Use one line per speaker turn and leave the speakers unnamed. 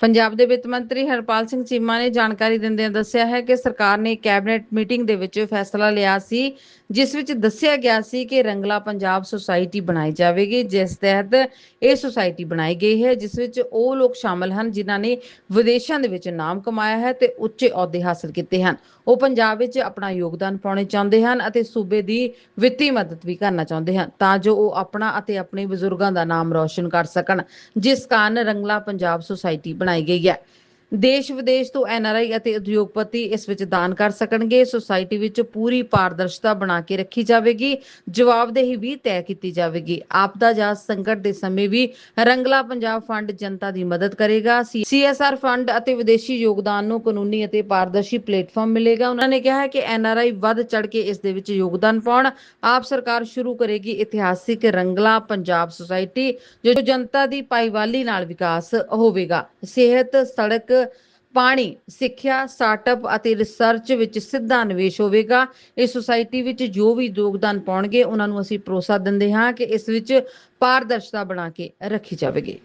ਪੰਜਾਬ ਦੇ ਵਿੱਤ ਮੰਤਰੀ ਹਰਪਾਲ ਸਿੰਘ ਚੀਮਾ ਨੇ ਜਾਣਕਾਰੀ ਦਿੰਦਿਆਂ ਦੱਸਿਆ ਹੈ ਕਿ ਸਰਕਾਰ ਨੇ ਕੈਬਨਿਟ ਮੀਟਿੰਗ ਦੇ ਵਿੱਚ ਫੈਸਲਾ ਲਿਆ ਸੀ, ਜਿਸ ਵਿੱਚ ਦੱਸਿਆ ਗਿਆ ਸੀ ਕਿ ਰੰਗਲਾ ਪੰਜਾਬ ਸੁਸਾਇਟੀ ਬਣਾਈ ਜਾਵੇਗੀ, ਜਿਸ ਤਹਿਤ ਇਹ ਸੁਸਾਇਟੀ ਬਣਾਈ ਗਈ ਹੈ, ਜਿਸ ਵਿੱਚ ਉਹ ਲੋਕ ਸ਼ਾਮਲ ਹਨ ਜਿਨ੍ਹਾਂ ਨੇ ਵਿਦੇਸ਼ਾਂ ਦੇ ਵਿੱਚ ਨਾਮ ਕਮਾਇਆ ਹੈ ਤੇ ਉੱਚੇ ਅਹੁਦੇ ਹਾਸਲ ਕੀਤੇ ਹਨ। ਉਹ ਪੰਜਾਬ ਵਿੱਚ ਆਪਣਾ ਯੋਗਦਾਨ ਪਾਉਣੇ ਚਾਹੁੰਦੇ ਹਨ ਅਤੇ ਸੂਬੇ ਦੀ ਵਿੱਤੀ ਮਦਦ ਵੀ ਕਰਨਾ ਚਾਹੁੰਦੇ ਹਨ, ਤਾਂ ਜੋ ਉਹ ਆਪਣਾ ਅਤੇ ਆਪਣੇ ਬਜ਼ੁਰਗਾਂ ਦਾ ਨਾਮ ਰੌਸ਼ਨ ਕਰ ਸਕਣ, ਜਿਸ ਕਾਰਨ ਰੰਗਲਾ ਪੰਜਾਬ ਸੁਸਾਇਟੀ ਬਣਾਈ ਗਈ ਹੈ ਦੇਸ਼ ਵਿਦੇਸ਼ ਤੋਂ ਐਨਆਰਆਈ ਅਤੇ ਉਦਯੋਗਪਤੀ ਇਸ ਵਿੱਚ ਦਾਨ ਕਰ ਸਕਣਗੇ। ਸੁਸਾਇਟੀ ਵਿੱਚ ਪੂਰੀ ਪਾਰਦਰਸ਼ਤਾ ਬਣਾ ਕੇ ਰੱਖੀ ਜਾਵੇਗੀ। ਜਵਾਬਦੇਹੀ ਵੀ ਤੈਅ ਕੀਤੀ ਜਾਵੇਗੀ। ਆਪਦਾ ਜਾਂ ਸੰਕਟ ਦੇ ਸਮੇਂ ਵੀ ਰੰਗਲਾ ਪੰਜਾਬ ਫੰਡ ਜਨਤਾ ਦੀ ਮਦਦ ਕਰੇਗਾ। ਸੀਐਸਆਰ ਫੰਡ ਅਤੇ ਵਿਦੇਸ਼ੀ ਯੋਗਦਾਨ ਨੂੰ ਕਾਨੂੰਨੀ ਅਤੇ ਪਾਰਦਰਸ਼ੀ ਪਲੇਟਫਾਰਮ ਮਿਲੇਗਾ। ਉਹਨਾਂ ਨੇ ਕਿਹਾ ਹੈ ਕਿ ਐਨਆਰਆਈ ਵੱਧ ਚੜ ਕੇ ਇਸ ਦੇ ਵਿੱਚ ਯੋਗਦਾਨ ਪਾਉਣ। ਆਪ ਸਰਕਾਰ ਸ਼ੁਰੂ ਕਰੇਗੀ ਇਤਿਹਾਸਿਕ ਰੰਗਲਾ ਪੰਜਾਬ ਸੁਸਾਇਟੀ ਜੋ ਜਨਤਾ ਦੀ ਪਾਈਵਾਲੀ ਨਾਲ ਵਿਕਾਸ ਹੋਵੇਗਾ। ਸਿਹਤ, ਸੜਕ ਪਾਣੀ, ਸਿੱਖਿਆ ਸਟਾਰਟਅਪ ਅਤੇ ਰਿਸਰਚ ਵਿੱਚ ਸਿੱਧਾ ਨਿਵੇਸ਼ ਹੋਵੇਗਾ। ਇਸ ਸੁਸਾਇਟੀ ਵਿੱਚ ਜੋ ਵੀ ਯੋਗਦਾਨ ਪਾਉਣਗੇ, ਉਹਨਾਂ ਨੂੰ ਅਸੀਂ ਭਰੋਸਾ ਦਿੰਦੇ ਹਾਂ ਕਿ ਇਸ ਵਿੱਚ ਪਾਰਦਰਸ਼ਤਾ ਬਣਾ ਕੇ ਰੱਖੀ ਜਾਵੇਗੀ।